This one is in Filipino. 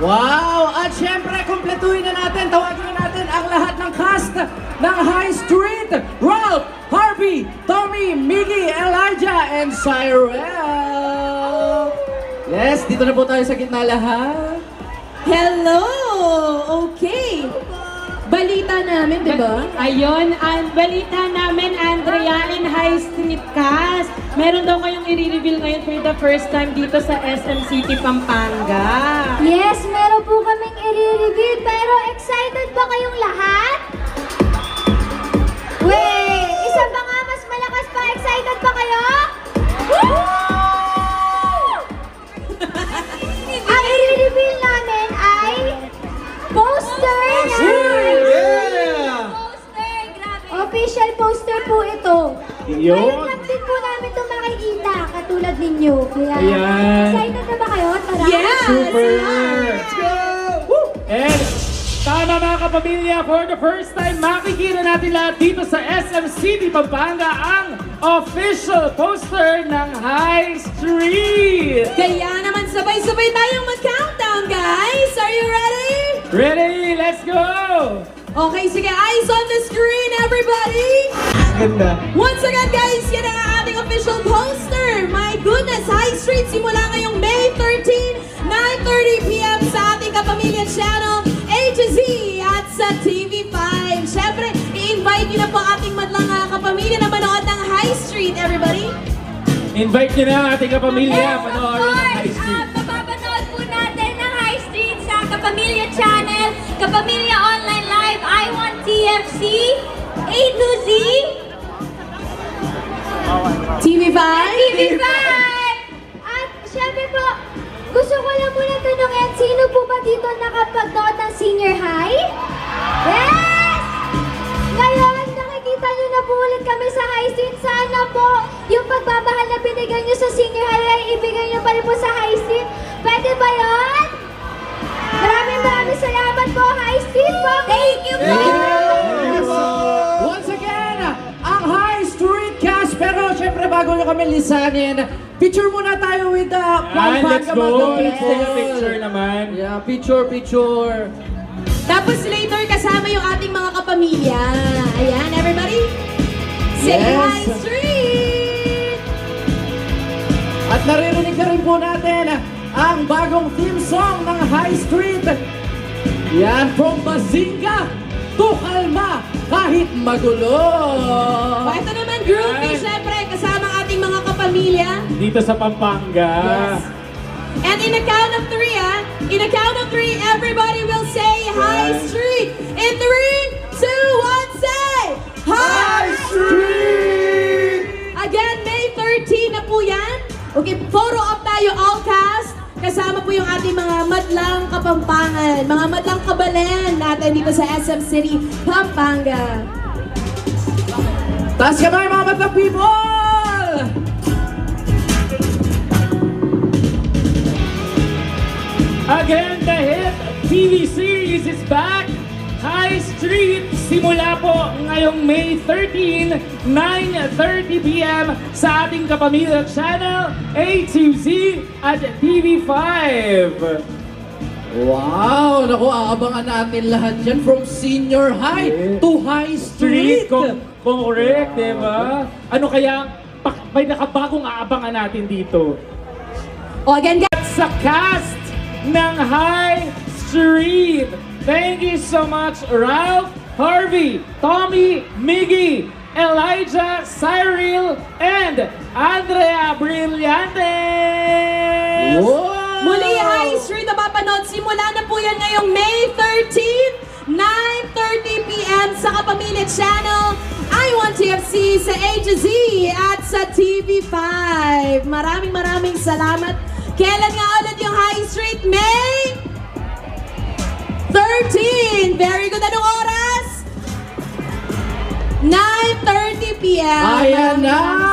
Wow! At syempre, kumpletuhin na natin, tawagin na natin ang lahat ng cast ng High Street. Ralph, Harvey, Tommy, Miggy, Elijah, and Cyrell. Yes, dito na po tayo sa gitna lahat. Hello! Okay! Balita namin, di ba? Ayun, ang balita namin, Andrea in High Street Cast. Meron daw kayong i-reveal ngayon for the first time dito sa SM City, Pampanga. Yes, meron po kaming i-reveal, pero excited ba kayong lahat? Po ito. Yun. Ngayon lang din po namin ito makikita, katulad ninyo. Kaya, Ayan. excited na ba kayo? Tara! Super! Let's go! And tama mga kapamilya, for the first time, makikita natin lahat dito sa SM City, Pampanga, ang official poster ng High Street! Kaya naman sabay-sabay tayong mag-countdown, guys! Are you ready? Ready? Let's go! Okay, sige, eyes on the screen, everybody! Ganda. Once again, guys, yan ang ating official poster. My goodness, High Street simula ngayong May 13, 9.30pm sa ating Kapamilya Channel, A to Z at sa TV5. Siyempre, i-invite niyo na po ating madlang uh, kapamilya na manood ng High Street, everybody. Invite nyo na ang ating kapamilya, Yes, panoorin ng High! Street. Ah, mapapanood po natin ng High Street sa Kapamilya Channel, Kapamilya Online Live, I Want TFC, A to Z, TV5! At syempre po, gusto ko lang muna tanungin, sino po ba dito nakapagnood ng senior high? Yes! Ngayon, nakikita nyo na po ulit kami sa high street. Sana po, yung pagmamahal na binigay nyo sa senior high ay ibigay nyo pa rin po sa high street. Pwede ba yun? Bago nyo kami lisanin, picture muna tayo with the let's Pampanga go! Magdalene. Let's take a picture naman. Yeah, picture, picture. Tapos later, kasama yung ating mga kapamilya. Ayan, everybody. Say Yes. High Street! At naririnig na rin po natin ang bagong theme song ng High Street. Yan, from Bazinga to Kalma, kahit magulo. Dito sa Pampanga. Yes. And in a count of three, ah, in a count of three, everybody will say High. Street. In three, two, one, say High Street! Again, May 13 na po yan. Okay, photo op tayo, all cast. Kasama po yung ating mga madlang kapampangan, mga madlang kabalen natin dito sa SM City, Pampanga. Taas kamay mga batang people! Again, the hit TV series is back. High Street, simula po ngayong May 13, 9.30pm sa ating Kapamilya Channel, A2Z at TV5. Wow! Naku, aabangan natin lahat yan from senior high Yeah. to high street. Street, correct, di ba? Ano kaya, may nakabagong aabangan natin dito. O again, guys, sa cast ng High Street. Thank you so much, Ralph, Harvey, Tommy, Miggy, Elijah, Cyril, and Andrea Brillantes! Wow! Muli, High Street na papanood. Simula na po yan ngayong May 13, 9.30pm sa Kapamilya Channel. I Want TFC sa A to Z at sa TV5. Maraming maraming salamat. Kailan nga ulit yung High Street? May 13. Very good. Anong oras? 9.30pm. Ayan na!